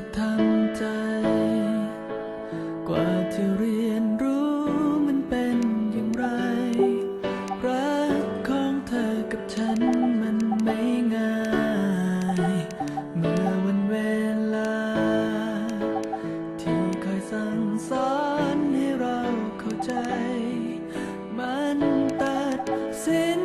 จะทำใจ กว่าจะเรียนรู้มันเป็นอย่างไร รักของเธอกับฉันมันไม่ง่าย เมื่อวันเวลา ที่คอยสั่งสอนให้เราเข้าใจ มันตัดสิน